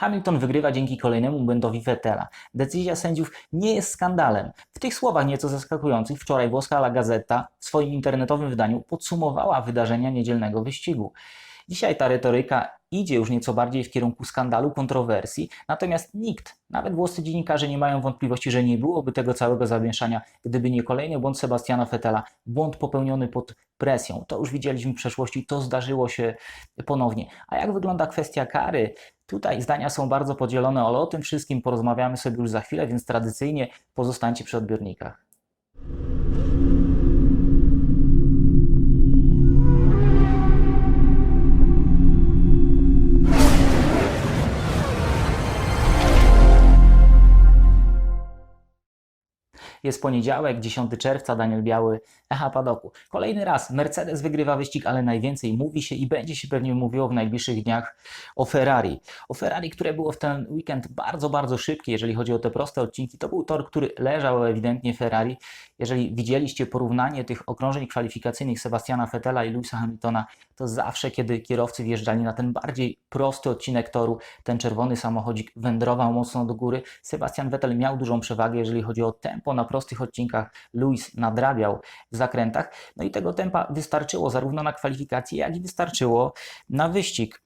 Hamilton wygrywa dzięki kolejnemu błędowi Vettela. Decyzja sędziów nie jest skandalem. W tych słowach nieco zaskakujących wczoraj włoska La Gazzetta w swoim internetowym wydaniu podsumowała wydarzenia niedzielnego wyścigu. Dzisiaj ta retoryka idzie już nieco bardziej w kierunku skandalu, kontrowersji, natomiast nikt, nawet włoscy dziennikarze nie mają wątpliwości, że nie byłoby tego całego zamieszania, gdyby nie kolejny błąd Sebastiana Vettela, błąd popełniony pod presją. To już widzieliśmy w przeszłości, to zdarzyło się ponownie. A jak wygląda kwestia kary? Tutaj zdania są bardzo podzielone, ale o tym wszystkim porozmawiamy sobie już za chwilę, więc tradycyjnie pozostańcie przy odbiornikach. Jest poniedziałek, 10 czerwca, Daniel Biały, Echa Padoku. Kolejny raz Mercedes wygrywa wyścig, ale najwięcej mówi się i będzie się pewnie mówiło w najbliższych dniach o Ferrari. O Ferrari, które było w ten weekend bardzo, bardzo szybkie, jeżeli chodzi o te proste odcinki. To był tor, który leżał ewidentnie Ferrari. Jeżeli widzieliście porównanie tych okrążeń kwalifikacyjnych Sebastiana Vettela i Lewisa Hamiltona, to zawsze, kiedy kierowcy wjeżdżali na ten bardziej prosty odcinek toru, ten czerwony samochodzik wędrował mocno do góry. Sebastian Vettel miał dużą przewagę, jeżeli chodzi o tempo na prostych odcinkach. Lewis nadrabiał w zakrętach. No i tego tempa wystarczyło zarówno na kwalifikacje, jak i wystarczyło na wyścig.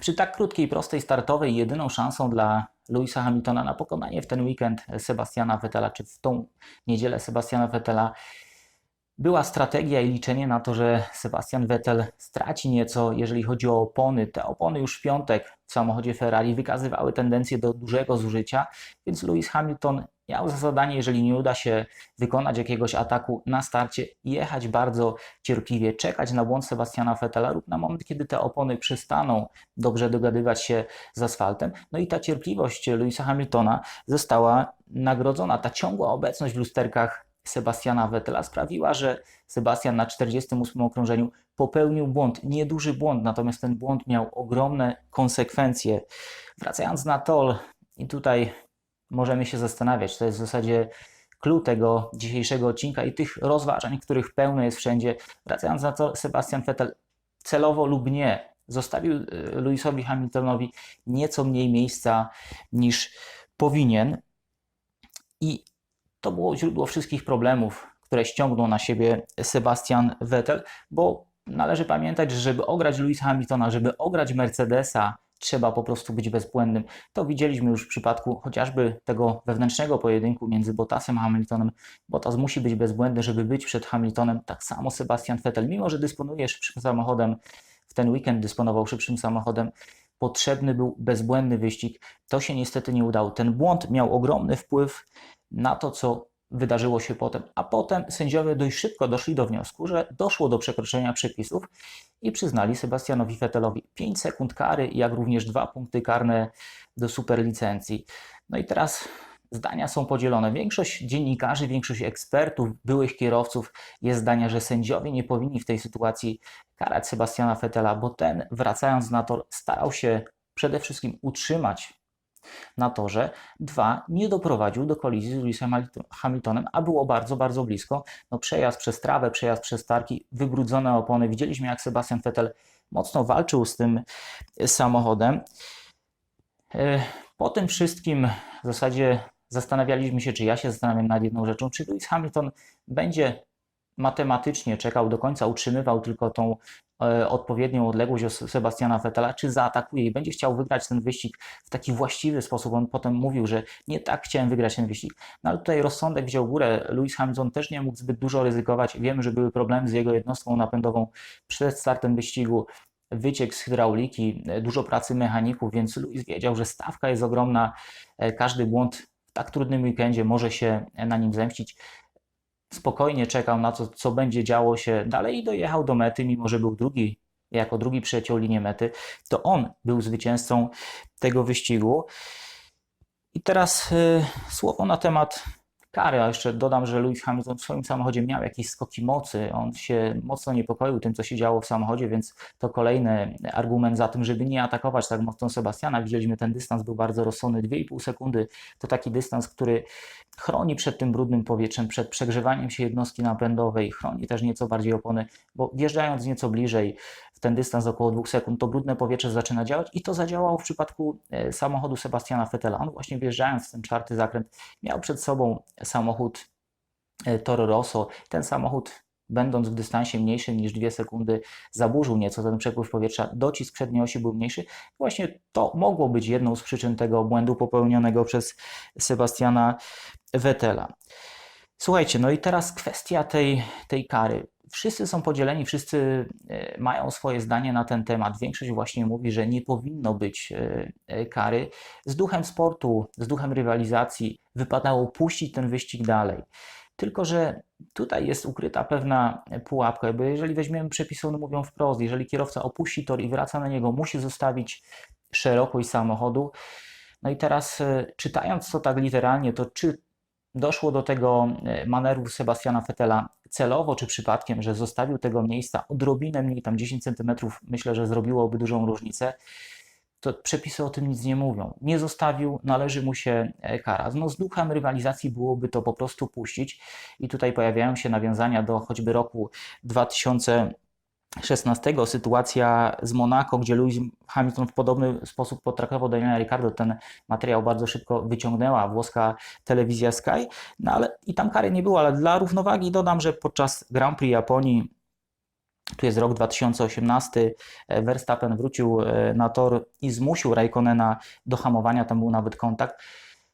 Przy tak krótkiej, prostej startowej, jedyną szansą dla Lewisa Hamiltona na pokonanie w ten weekend Sebastiana Vettela, czy w tą niedzielę Sebastiana Vettela, była strategia i liczenie na to, że Sebastian Vettel straci nieco, jeżeli chodzi o opony. Te opony już w piątek w samochodzie Ferrari wykazywały tendencję do dużego zużycia, więc Lewis Hamilton miał za zadanie, jeżeli nie uda się wykonać jakiegoś ataku na starcie, jechać bardzo cierpliwie, czekać na błąd Sebastiana Vettela lub na moment, kiedy te opony przestaną dobrze dogadywać się z asfaltem. No i ta cierpliwość Lewisa Hamiltona została nagrodzona. Ta ciągła obecność w lusterkach Sebastiana Vettela sprawiła, że Sebastian na 48 okrążeniu popełnił błąd, nieduży błąd, natomiast ten błąd miał ogromne konsekwencje. Wracając na tor, i tutaj możemy się zastanawiać, to jest w zasadzie clue tego dzisiejszego odcinka i tych rozważań, których pełno jest wszędzie. Wracając na to, Sebastian Vettel celowo lub nie zostawił y, Lewisowi Hamiltonowi nieco mniej miejsca niż powinien i to było źródło wszystkich problemów, które ściągnął na siebie Sebastian Vettel, bo należy pamiętać, że żeby ograć Lewisa Hamiltona, żeby ograć Mercedesa, trzeba po prostu być bezbłędnym. To widzieliśmy już w przypadku chociażby tego wewnętrznego pojedynku między Bottasem a Hamiltonem. Bottas musi być bezbłędny, żeby być przed Hamiltonem. Tak samo Sebastian Vettel, mimo że dysponuje szybszym samochodem, w ten weekend dysponował szybszym samochodem, potrzebny był bezbłędny wyścig. To się niestety nie udało. Ten błąd miał ogromny wpływ na to, co wydarzyło się potem. A potem sędziowie dość szybko doszli do wniosku, że doszło do przekroczenia przepisów i przyznali Sebastianowi Vettelowi 5 sekund kary, jak również dwa punkty karne do superlicencji. No i teraz zdania są podzielone. Większość dziennikarzy, większość ekspertów, byłych kierowców jest zdania, że sędziowie nie powinni w tej sytuacji karać Sebastiana Vettela, bo ten, wracając na tor, starał się przede wszystkim utrzymać na torze. Dwa, nie doprowadził do kolizji z Lewisem Hamiltonem, a było bardzo, bardzo blisko. No, przejazd przez trawę, przejazd przez tarki, wybrudzone opony. Widzieliśmy, jak Sebastian Vettel mocno walczył z tym samochodem. E, po tym wszystkim w zasadzie zastanawialiśmy się, czy ja się zastanawiam nad jedną rzeczą, czy Lewis Hamilton będzie matematycznie czekał do końca, utrzymywał tylko tą e, odpowiednią odległość od Sebastiana Vettela, czy zaatakuje i będzie chciał wygrać ten wyścig w taki właściwy sposób. On potem mówił, że nie tak chciałem wygrać ten wyścig. No ale tutaj rozsądek wziął górę. Lewis Hamilton też nie mógł zbyt dużo ryzykować. Wiemy, że były problemy z jego jednostką napędową przed startem wyścigu wyciek z hydrauliki, e, dużo pracy mechaników, więc Lewis wiedział, że stawka jest ogromna. E, każdy błąd tak trudnym weekendzie może się na nim zemścić spokojnie czekał na to, co będzie działo się dalej i dojechał do mety, mimo że był drugi, jako drugi przeciął linię mety, to on był zwycięzcą tego wyścigu. I teraz y, słowo na temat kary, a jeszcze dodam, że Lewis Hamilton w swoim samochodzie miał jakieś skoki mocy, on się mocno niepokoił tym, co się działo w samochodzie, więc to kolejny argument za tym, żeby nie atakować tak mocno Sebastiana. Widzieliśmy, ten dystans był bardzo rozsądny, 2,5 sekundy to taki dystans, który chroni przed tym brudnym powietrzem, przed przegrzewaniem się jednostki napędowej, chroni też nieco bardziej opony, bo wjeżdżając nieco bliżej w ten dystans około 2 sekund, to brudne powietrze zaczyna działać i to zadziałało w przypadku e, samochodu Sebastiana Vettela. On właśnie wjeżdżając w ten czwarty zakręt miał przed sobą samochód e, Toro Rosso. Ten samochód będąc w dystansie mniejszym niż 2 sekundy, zaburzył nieco ten przepływ powietrza, docisk przedniej osi był mniejszy. Właśnie to mogło być jedną z przyczyn tego błędu popełnionego przez Sebastiana Vettela. Słuchajcie, no i teraz kwestia tej, tej kary. Wszyscy są podzieleni, wszyscy e, mają swoje zdanie na ten temat. Większość właśnie mówi, że nie powinno być e, e, kary. Z duchem sportu, z duchem rywalizacji wypadało puścić ten wyścig dalej. Tylko, że tutaj jest ukryta pewna pułapka, bo jeżeli weźmiemy przepisy, one mówią wprost, jeżeli kierowca opuści tor i wraca na niego, musi zostawić szerokość samochodu. No i teraz czytając to tak literalnie, to czy doszło do tego manewru Sebastiana Fetela celowo czy przypadkiem, że zostawił tego miejsca odrobinę mniej, tam 10 cm, myślę, że zrobiłoby dużą różnicę, to przepisy o tym nic nie mówią. Nie zostawił, należy mu się e, kara. No z duchem rywalizacji byłoby to po prostu puścić i tutaj pojawiają się nawiązania do choćby roku 2000 16 sytuacja z Monaco, gdzie Lewis Hamilton w podobny sposób potraktował Daniela Ricardo. Ten materiał bardzo szybko wyciągnęła włoska telewizja Sky, no ale i tam kary nie było, ale dla równowagi dodam, że podczas Grand Prix Japonii tu jest rok 2018. Verstappen wrócił e, na tor i zmusił Raikkonena do hamowania. Tam był nawet kontakt.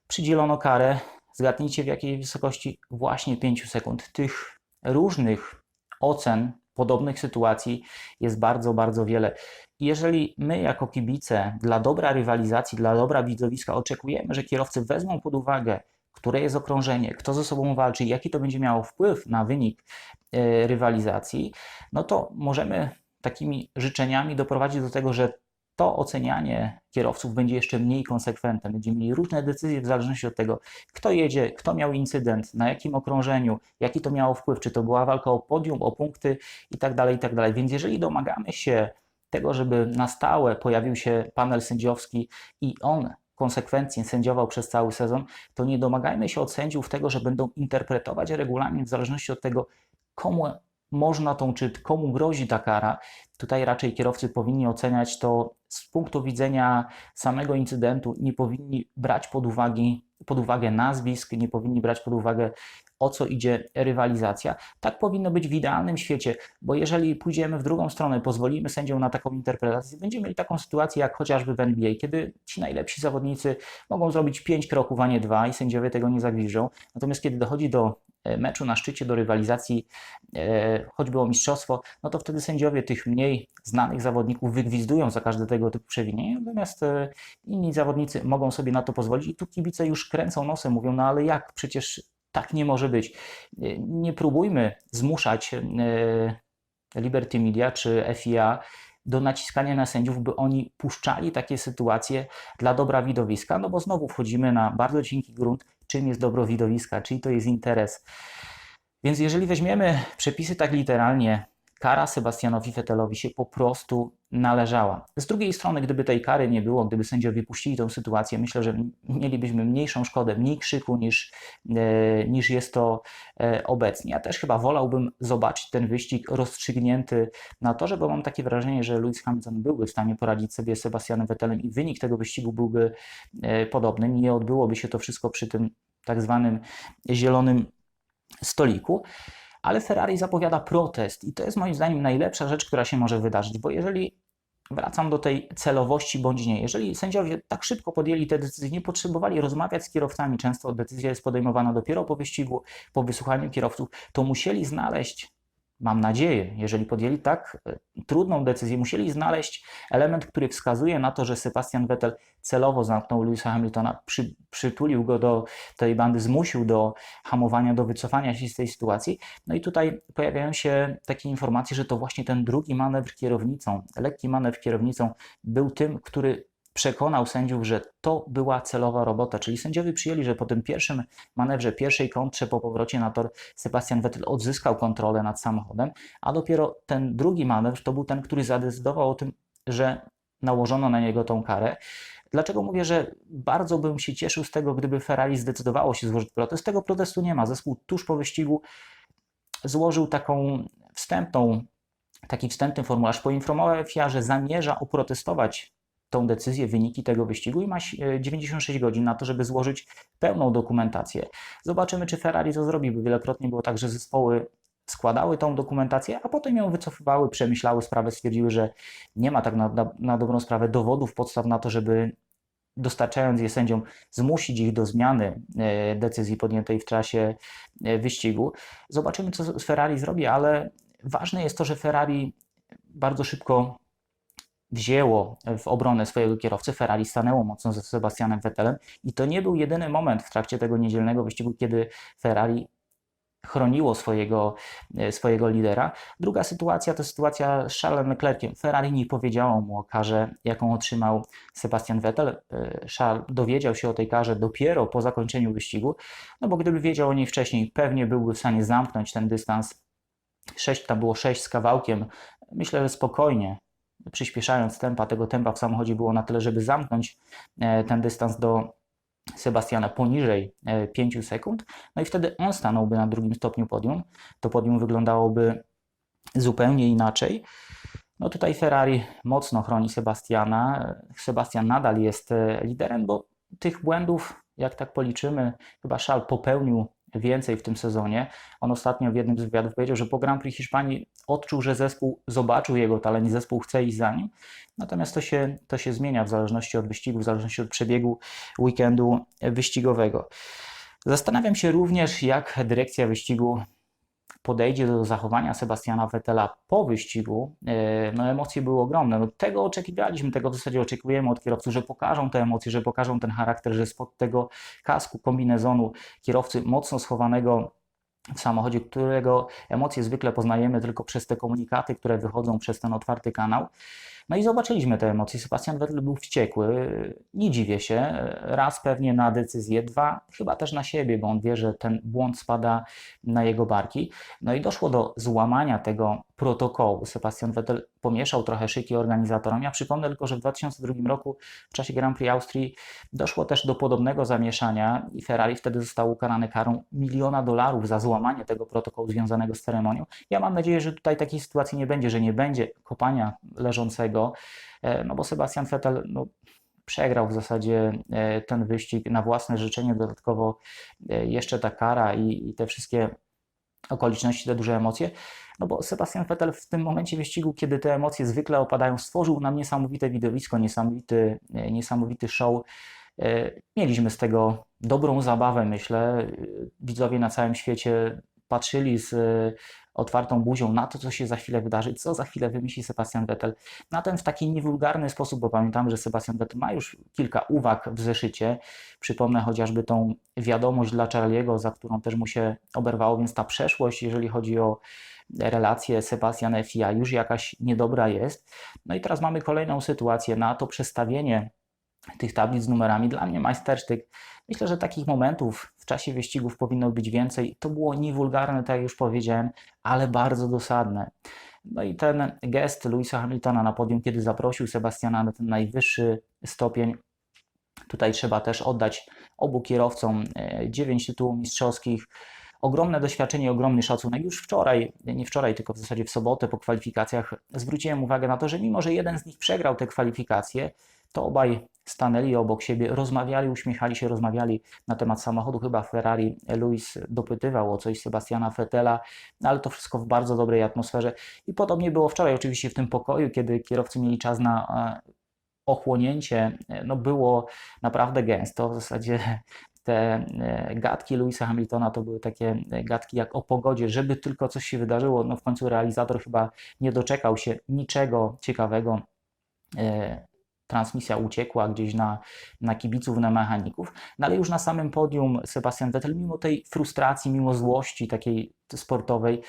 Przydzielono karę. Zgadnijcie w jakiej wysokości? Właśnie 5 sekund. Tych różnych ocen podobnych sytuacji jest bardzo, bardzo wiele. Jeżeli my jako kibice dla dobra rywalizacji, dla dobra widowiska oczekujemy, że kierowcy wezmą pod uwagę, które jest okrążenie, kto ze sobą walczy, jaki to będzie miało wpływ na wynik e, rywalizacji, no to możemy takimi życzeniami doprowadzić do tego, że to ocenianie kierowców będzie jeszcze mniej konsekwentne. Będziemy mieli różne decyzje w zależności od tego, kto jedzie, kto miał incydent, na jakim okrążeniu, jaki to miało wpływ, czy to była walka o podium, o punkty itd. Tak itd. Tak Więc jeżeli domagamy się tego, żeby na stałe pojawił się panel sędziowski i on konsekwencje sędziował przez cały sezon, to nie domagajmy się od sędziów tego, że będą interpretować regulamin w zależności od tego, komu można tą, czy komu grozi ta kara. Tutaj raczej kierowcy powinni oceniać to z punktu widzenia samego incydentu, nie powinni brać pod, uwagi, pod uwagę nazwisk, nie powinni brać pod uwagę o co idzie rywalizacja. Tak powinno być w idealnym świecie, bo jeżeli pójdziemy w drugą stronę, pozwolimy sędziom na taką interpretację, będziemy mieli taką sytuację jak chociażby w NBA, kiedy ci najlepsi zawodnicy mogą zrobić pięć kroków, a nie dwa i sędziowie tego nie zagwiżdżą. Natomiast kiedy dochodzi do meczu na szczycie, do rywalizacji, e, choćby o mistrzostwo, no to wtedy sędziowie tych mniej znanych zawodników wygwizdują za każde tego typu przewinienie, natomiast e, inni zawodnicy mogą sobie na to pozwolić i tu kibice już kręcą nosem, mówią, no ale jak, przecież tak nie może być. Nie próbujmy zmuszać e, Liberty Media czy FIA do naciskania na sędziów, by oni puszczali takie sytuacje dla dobra widowiska, no bo znowu wchodzimy na bardzo cienki grunt, czym jest dobro widowiska, czyli to jest interes. Więc jeżeli weźmiemy przepisy tak literalnie, kara Sebastianowi Vettelowi się po prostu należała. Z drugiej strony, gdyby tej kary nie było, gdyby sędziowie puścili tę sytuację, myślę, że mielibyśmy mniejszą szkodę, mniej krzyku niż, e, niż jest to e, obecnie. Ja też chyba wolałbym zobaczyć ten wyścig rozstrzygnięty na torze, bo mam takie wrażenie, że Lewis Hamilton byłby w stanie poradzić sobie z Sebastianem Vettelem i wynik tego wyścigu byłby e, podobny. Nie odbyłoby się to wszystko przy tym tak zwanym zielonym stoliku ale Ferrari zapowiada protest i to jest moim zdaniem najlepsza rzecz, która się może wydarzyć, bo jeżeli wracam do tej celowości bądź nie, jeżeli sędziowie tak szybko podjęli te decyzje, nie potrzebowali rozmawiać z kierowcami, często decyzja jest podejmowana dopiero po wyścigu, po wysłuchaniu kierowców, to musieli znaleźć mam nadzieję, jeżeli podjęli tak e, trudną decyzję, musieli znaleźć element, który wskazuje na to, że Sebastian Vettel celowo zamknął Lewisa Hamiltona, przy, przytulił go do tej bandy, zmusił do hamowania, do wycofania się z tej sytuacji. No i tutaj pojawiają się takie informacje, że to właśnie ten drugi manewr kierownicą, lekki manewr kierownicą był tym, który przekonał sędziów, że to była celowa robota, czyli sędziowie przyjęli, że po tym pierwszym manewrze, pierwszej kontrze po powrocie na tor Sebastian Vettel odzyskał kontrolę nad samochodem, a dopiero ten drugi manewr to był ten, który zadecydował o tym, że nałożono na niego tą karę. Dlaczego mówię, że bardzo bym się cieszył z tego, gdyby Ferrari zdecydowało się złożyć protest? Tego protestu nie ma. Zespół tuż po wyścigu złożył taką wstępną, taki wstępny formularz, poinformował FIA, że zamierza oprotestować tą decyzję, wyniki tego wyścigu i ma 96 godzin na to, żeby złożyć pełną dokumentację. Zobaczymy, czy Ferrari to zrobi, bo wielokrotnie było tak, że zespoły składały tą dokumentację, a potem ją wycofywały, przemyślały sprawę, stwierdziły, że nie ma tak na, na, na dobrą sprawę dowodów, podstaw na to, żeby dostarczając je sędziom, zmusić ich do zmiany e, decyzji podjętej w czasie e, wyścigu. Zobaczymy, co Ferrari zrobi, ale ważne jest to, że Ferrari bardzo szybko wzięło w obronę swojego kierowcy. Ferrari stanęło mocno ze Sebastianem Vettelem i to nie był jedyny moment w trakcie tego niedzielnego wyścigu, kiedy Ferrari chroniło swojego, e, swojego lidera. Druga sytuacja to sytuacja z Charlesem Leclerciem. Ferrari nie powiedziało mu o karze, jaką otrzymał Sebastian Vettel. E, Charles dowiedział się o tej karze dopiero po zakończeniu wyścigu, no bo gdyby wiedział o niej wcześniej, pewnie byłby w stanie zamknąć ten dystans. 6, tam było 6 z kawałkiem. Myślę, że spokojnie, przyspieszając tempa, tego tempa w samochodzie było na tyle, żeby zamknąć e, ten dystans do Sebastiana poniżej 5 e, sekund, no i wtedy on stanąłby na drugim stopniu podium. To podium wyglądałoby zupełnie inaczej. No tutaj Ferrari mocno chroni Sebastiana. Sebastian nadal jest e, liderem, bo tych błędów, jak tak policzymy, chyba Szal popełnił więcej w tym sezonie. On ostatnio w jednym z wywiadów powiedział, że po Grand Prix Hiszpanii odczuł, że zespół zobaczył jego talent i zespół chce iść za nim. Natomiast to się, to się zmienia w zależności od wyścigu, w zależności od przebiegu weekendu wyścigowego. Zastanawiam się również, jak dyrekcja wyścigu podejdzie do zachowania Sebastiana Vettela po wyścigu, e, no emocje były ogromne. No, tego oczekiwaliśmy, tego w zasadzie oczekujemy od kierowców, że pokażą te emocje, że pokażą ten charakter, że spod tego kasku, kombinezonu kierowcy mocno schowanego w samochodzie, którego emocje zwykle poznajemy tylko przez te komunikaty, które wychodzą przez ten otwarty kanał. No i zobaczyliśmy te emocje. Sebastian Vettel był wściekły. Nie dziwię się. Raz pewnie na decyzję, dwa chyba też na siebie, bo on wie, że ten błąd spada na jego barki. No i doszło do złamania tego protokołu. Sebastian Vettel pomieszał trochę szyki organizatorom. Ja przypomnę tylko, że w 2002 roku w czasie Grand Prix Austrii doszło też do podobnego zamieszania i Ferrari wtedy został ukarany karą miliona dolarów za złamanie tego protokołu związanego z ceremonią. Ja mam nadzieję, że tutaj takiej sytuacji nie będzie, że nie będzie kopania leżącego, e, no bo Sebastian Vettel no, przegrał w zasadzie e, ten wyścig na własne życzenie, dodatkowo e, jeszcze ta kara i, i te wszystkie okoliczności, te duże emocje. No bo Sebastian Vettel w tym momencie wyścigu, kiedy te emocje zwykle opadają, stworzył nam niesamowite widowisko, niesamowity, niesamowity show. Mieliśmy z tego dobrą zabawę, myślę. Widzowie na całym świecie patrzyli z otwartą buzią na to, co się za chwilę wydarzy, co za chwilę wymyśli Sebastian Vettel. Na ten w taki niewulgarny sposób, bo pamiętam, że Sebastian Vettel ma już kilka uwag w zeszycie. Przypomnę chociażby tą wiadomość dla Charliego, za którą też mu się oberwało, więc ta przeszłość, jeżeli chodzi o relacje Sebastian FIA już jakaś niedobra jest. No i teraz mamy kolejną sytuację na to przestawienie tych tablic z numerami. Dla mnie majstersztyk. Myślę, że takich momentów w czasie wyścigów powinno być więcej. To było niewulgarne, tak jak już powiedziałem, ale bardzo dosadne. No i ten gest Louisa Hamiltona na podium, kiedy zaprosił Sebastiana na ten najwyższy stopień, tutaj trzeba też oddać obu kierowcom 9 e, tytułów mistrzowskich. Ogromne doświadczenie, ogromny szacunek. Już wczoraj, nie wczoraj, tylko w zasadzie w sobotę po kwalifikacjach zwróciłem uwagę na to, że mimo, że jeden z nich przegrał te kwalifikacje, to obaj stanęli obok siebie, rozmawiali, uśmiechali się, rozmawiali na temat samochodu. Chyba Ferrari Luis dopytywał o coś Sebastiana Fettela, no ale to wszystko w bardzo dobrej atmosferze. I podobnie było wczoraj, oczywiście w tym pokoju, kiedy kierowcy mieli czas na e, ochłonięcie, no było naprawdę gęsto. W zasadzie te e, gadki Louisa Hamiltona to były takie gadki jak o pogodzie, żeby tylko coś się wydarzyło. No w końcu realizator chyba nie doczekał się niczego ciekawego e, transmisja uciekła gdzieś na, na kibiców, na mechaników, no ale już na samym podium Sebastian Vettel, mimo tej frustracji, mimo złości takiej sportowej,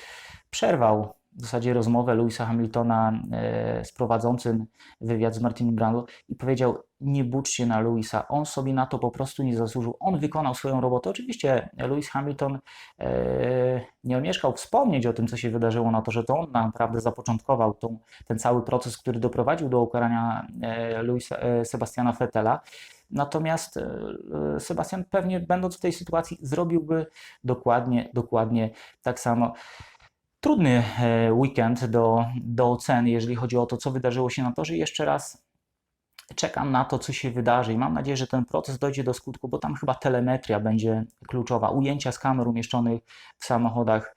przerwał w zasadzie rozmowę Louisa Hamiltona e, z prowadzącym wywiad z Martinem Brando i powiedział: Nie buczcie na Louisa, on sobie na to po prostu nie zasłużył. On wykonał swoją robotę. Oczywiście Lewis Hamilton e, nie omieszkał wspomnieć o tym, co się wydarzyło, na to, że to on naprawdę zapoczątkował tą, ten cały proces, który doprowadził do ukarania e, Louisa, Sebastiana Vettela. Natomiast Sebastian pewnie będąc w tej sytuacji zrobiłby dokładnie, dokładnie tak samo. Trudny e, weekend do, do oceny, jeżeli chodzi o to, co wydarzyło się na torze. Jeszcze raz czekam na to, co się wydarzy i mam nadzieję, że ten proces dojdzie do skutku, bo tam chyba telemetria będzie kluczowa. Ujęcia z kamer umieszczonych w samochodach,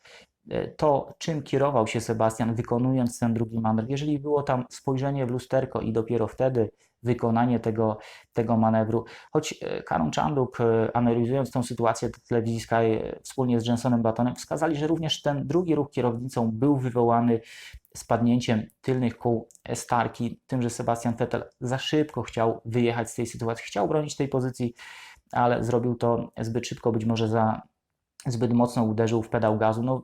to czym kierował się Sebastian wykonując ten drugi manewr. Jeżeli było tam spojrzenie w lusterko i dopiero wtedy wykonanie tego, tego manewru. Choć e, Karol Czanduk, e, analizując tę sytuację telewizji Sky e, wspólnie z Jensonem Batonem, wskazali, że również ten drugi ruch kierownicą był wywołany spadnięciem tylnych kół Starki, tym, że Sebastian Vettel za szybko chciał wyjechać z tej sytuacji, chciał bronić tej pozycji, ale zrobił to zbyt szybko, być może za zbyt mocno uderzył w pedał gazu. No,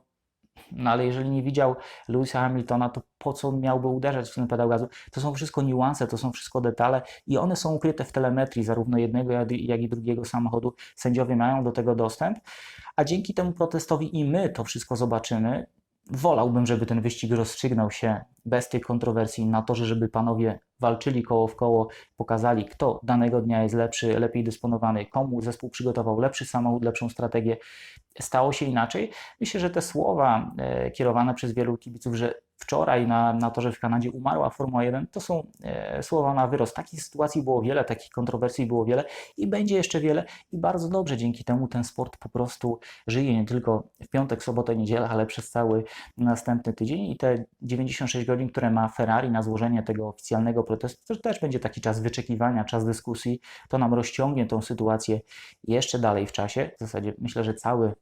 no ale jeżeli nie widział Louisa Hamiltona, to po co miałby uderzać w ten pedał gazu? To są wszystko niuanse, to są wszystko detale i one są ukryte w telemetrii zarówno jednego, jak i drugiego samochodu. Sędziowie mają do tego dostęp, a dzięki temu protestowi i my to wszystko zobaczymy. Wolałbym, żeby ten wyścig rozstrzygnął się bez tych kontrowersji na torze, żeby panowie walczyli koło w koło, pokazali, kto danego dnia jest lepszy, lepiej dysponowany, komu zespół przygotował lepszy samochód, lepszą strategię. Stało się inaczej. Myślę, że te słowa e, kierowane przez wielu kibiców, że wczoraj na, na torze w Kanadzie umarła Formuła 1, to są e, słowa na wyrost. Takich sytuacji było wiele, takich kontrowersji było wiele i będzie jeszcze wiele i bardzo dobrze dzięki temu ten sport po prostu żyje nie tylko w piątek, sobotę, niedzielę, ale przez cały następny tydzień i te 96 godzin, które ma Ferrari na złożenie tego oficjalnego protestu, to też będzie taki czas wyczekiwania, czas dyskusji, to nam rozciągnie tą sytuację jeszcze dalej w czasie. W zasadzie myślę, że cały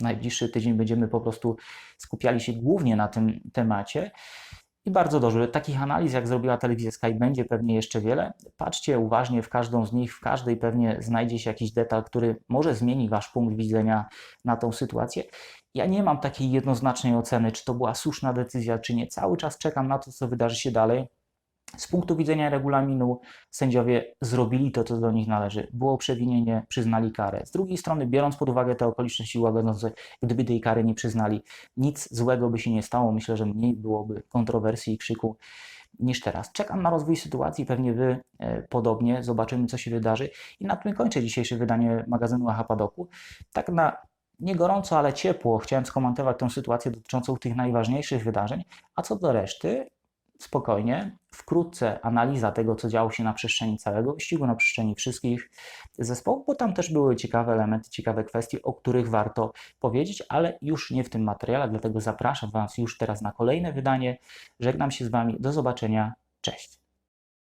najbliższy tydzień będziemy po prostu skupiali się głównie na tym temacie. I bardzo dobrze, takich analiz, jak zrobiła telewizja Sky, będzie pewnie jeszcze wiele. Patrzcie uważnie w każdą z nich, w każdej pewnie znajdzie się jakiś detal, który może zmieni Wasz punkt widzenia na tą sytuację. Ja nie mam takiej jednoznacznej oceny, czy to była słuszna decyzja, czy nie. Cały czas czekam na to, co wydarzy się dalej. Z punktu widzenia regulaminu sędziowie zrobili to, co do nich należy. Było przewinienie, przyznali karę. Z drugiej strony, biorąc pod uwagę te okoliczności łagodzące, gdyby tej kary nie przyznali, nic złego by się nie stało. Myślę, że mniej byłoby kontrowersji i krzyku niż teraz. Czekam na rozwój sytuacji, pewnie Wy e, podobnie. Zobaczymy, co się wydarzy. I na tym kończę dzisiejsze wydanie magazynu Ahapadoku. Tak na nie gorąco, ale ciepło. Chciałem skomentować tę sytuację dotyczącą tych najważniejszych wydarzeń, a co do reszty, spokojnie, wkrótce analiza tego, co działo się na przestrzeni całego wyścigu, na przestrzeni wszystkich zespołów, bo tam też były ciekawe elementy, ciekawe kwestie, o których warto powiedzieć, ale już nie w tym materiale, dlatego zapraszam Was już teraz na kolejne wydanie. Żegnam się z Wami, do zobaczenia, cześć.